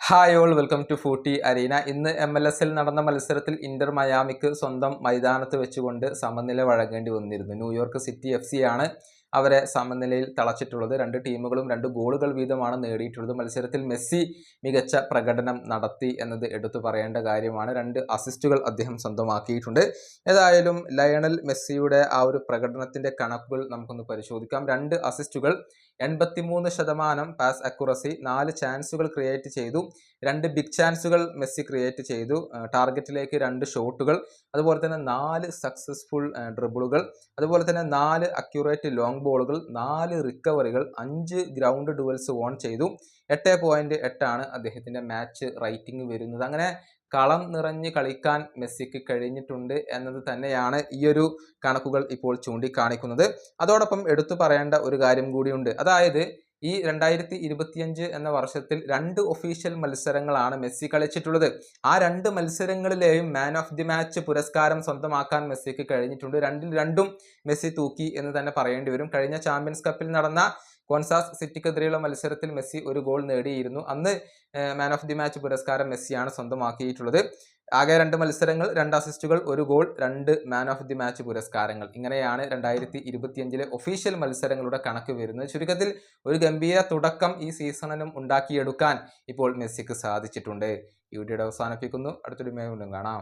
Hi all welcome to footy arena ഇന്ന് M L എസിൽ നടന്ന മത്സരത്തിൽ ഇന്റർ മയാമിക്ക് സ്വന്തം മൈതാനത്ത് വെച്ചുകൊണ്ട് സമനില വഴങ്ങേണ്ടി വന്നിരുന്നു. ന്യൂയോർക്ക് സിറ്റി എഫ് ആണ് അവരെ സമനിലയിൽ തളച്ചിട്ടുള്ളത്. രണ്ട് ടീമുകളും രണ്ട് ഗോളുകൾ വീതമാണ് നേടിയിട്ടുള്ളത്. മത്സരത്തിൽ മെസ്സി മികച്ച പ്രകടനം നടത്തി എന്നത് എടുത്തു പറയേണ്ട കാര്യമാണ്. രണ്ട് അസിസ്റ്റുകൾ അദ്ദേഹം സ്വന്തമാക്കിയിട്ടുണ്ട്. ഏതായാലും ലയണൽ മെസ്സിയുടെ ആ ഒരു പ്രകടനത്തിന്റെ കണക്കുകൾ നമുക്കൊന്ന് പരിശോധിക്കാം. രണ്ട് അസിസ്റ്റുകൾ എൺപത്തിമൂന്ന് ശതമാനം പാസ് അക്യുറസി നാല് ചാൻസുകൾ ക്രിയേറ്റ് ചെയ്തു രണ്ട് ബിഗ് ചാൻസുകൾ മെസ്സി ക്രിയേറ്റ് ചെയ്തു. ടാർഗറ്റിലേക്ക് രണ്ട് ഷോട്ടുകൾ അതുപോലെ തന്നെ നാല് സക്സസ്ഫുൾ ഡ്രിബിളുകൾ അതുപോലെ തന്നെ നാല് അക്യുറേറ്റ് ലോങ് ബോളുകൾ നാല് റിക്കവറികൾ അഞ്ച് ഗ്രൗണ്ട് ഡുവൽസ് ഓൺ ചെയ്തു. എട്ട് പോയിന്റ് എട്ടാണ് അദ്ദേഹത്തിന്റെ മാച്ച് റൈറ്റിംഗ് വരുന്നത്. അങ്ങനെ കളം നിറഞ്ഞ് കളിക്കാൻ മെസ്സിക്ക് കഴിഞ്ഞിട്ടുണ്ട് എന്നത് തന്നെയാണ് ഈ ഒരു കണക്കുകൾ ഇപ്പോൾ ചൂണ്ടിക്കാണിക്കുന്നത്. അതോടൊപ്പം എടുത്തു പറയേണ്ട ഒരു കാര്യം കൂടിയുണ്ട്. അതായത് ഈ രണ്ടായിരത്തി ഇരുപത്തിയഞ്ച് എന്ന വർഷത്തിൽ രണ്ട് ഒഫീഷ്യൽ മത്സരങ്ങളാണ് മെസ്സി കളിച്ചിട്ടുള്ളത്. ആ രണ്ട് മത്സരങ്ങളിലെയും മാൻ ഓഫ് ദി മാച്ച് പുരസ്കാരം സ്വന്തമാക്കാൻ മെസ്സിക്ക് കഴിഞ്ഞിട്ടുണ്ട്. രണ്ടിൽ രണ്ടും മെസ്സി തൂക്കി എന്ന് തന്നെ പറയേണ്ടി വരും. കഴിഞ്ഞ ചാമ്പ്യൻസ് കപ്പിൽ നടന്ന കോൺസാസ് സിറ്റിക്കെതിരെയുള്ള മത്സരത്തിൽ മെസ്സി ഒരു ഗോൾ നേടിയിരുന്നു. അന്ന് മാൻ ഓഫ് ദി മാച്ച് പുരസ്കാരം മെസ്സിയാണ് സ്വന്തമാക്കിയിട്ടുള്ളത്. ആകെ രണ്ട് മത്സരങ്ങൾ രണ്ട് അസിസ്റ്റുകൾ ഒരു ഗോൾ രണ്ട് മാൻ ഓഫ് ദി മാച്ച് പുരസ്കാരങ്ങൾ. ഇങ്ങനെയാണ് രണ്ടായിരത്തി ഇരുപത്തിയഞ്ചിലെ ഒഫീഷ്യൽ മത്സരങ്ങളുടെ കണക്ക് വരുന്നത്. ചുരുക്കത്തിൽ ഒരു ഗംഭീര തുടക്കം ഈ സീസണിനും ഉണ്ടാക്കിയെടുക്കാൻ ഇപ്പോൾ മെസ്സിക്ക് സാധിച്ചിട്ടുണ്ട്. ഈ വീഡിയോയുടെ അവസാനിപ്പിക്കുന്നു. അടുത്തൊരു മേ കാണാം.